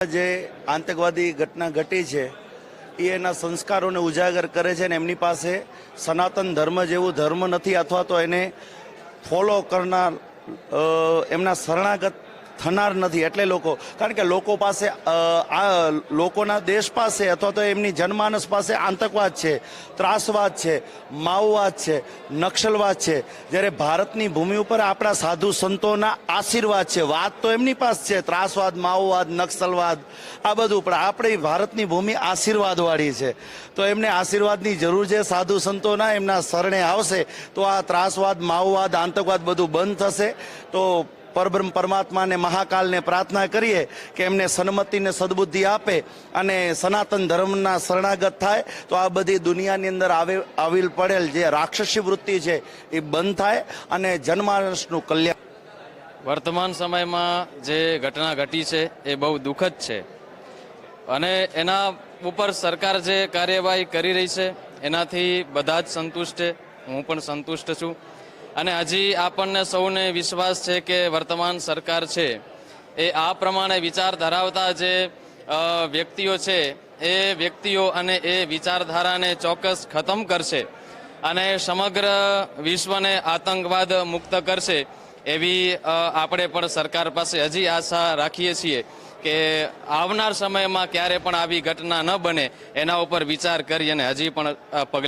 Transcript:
જે આતંકવાદી ઘટના ઘટી છે, એ એના સંસ્કારોને ઉજાગર કરે છે અને એમની પાસે સનાતન ધર્મ જેવું ધર્મ નથી અથવા તો એને ફોલો કરનાર એમના શરણાગત થનાર નથી એટલે લોકો, કારણ કે લોકો પાસે આ લોકોના દેશ પાસે અથવા તો એમની જનમાનસ પાસે આતંકવાદ છે, ત્રાસવાદ છે, માઓવાદ છે, નક્સલવાદ છે. જ્યારે ભારતની ભૂમિ ઉપર આપણા સાધુ સંતોના આશીર્વાદ છે, વાત તો એમની પાસે છે, ત્રાસવાદ, માઓવાદ, નક્સલવાદ, આ બધું, પણ આપણી ભારતની ભૂમિ આશીર્વાદવાળી છે. તો એમને આશીર્વાદની જરૂર છે, સાધુ સંતોના એમના શરણે આવશે, તો આ ત્રાસવાદ, માઓવાદ, આતંકવાદ બધું બંધ થશે. તો પરબ્રહ્મ પરમાત્માને મહાકાલને પ્રાર્થના કરીએ કે એમને સન્મતિને સદબુદ્ધિ આપે અને સનાતન ધર્મના શરણાગત થાય, તો આ બધી દુનિયાની અંદર આવે, આવેલ પડેલ જે રાક્ષસી વૃત્તિ છે એ બંધ થાય અને જનમાનસનું કલ્યાણ. વર્તમાન સમયમાં જે ઘટના ઘટી છે એ બહુ દુઃખદ છે. અને એના ઉપર સરકાર જે કાર્યવાહી કરી રહી છે, એનાથી બધા જ સંતુષ્ટ છે. હું પણ સંતુષ્ટ છું. અને હજી આપણને સૌને વિશ્વાસ છે કે વર્તમાન સરકાર છે, એ આ પ્રમાણે વિચાર ધરાવતા જે વ્યક્તિઓ છે, એ વ્યક્તિઓ અને એ વિચારધારાને ચોક્કસ ખતમ કરશે અને સમગ્ર વિશ્વને આતંકવાદ મુક્ત કરશે એવી આપણે પણ સરકાર પાસે હજી આશા રાખીએ છીએ કે આવનાર સમયમાં ક્યારે પણ આવી ઘટના ન બને એના ઉપર વિચાર કરી અને હજી પણ પગલાં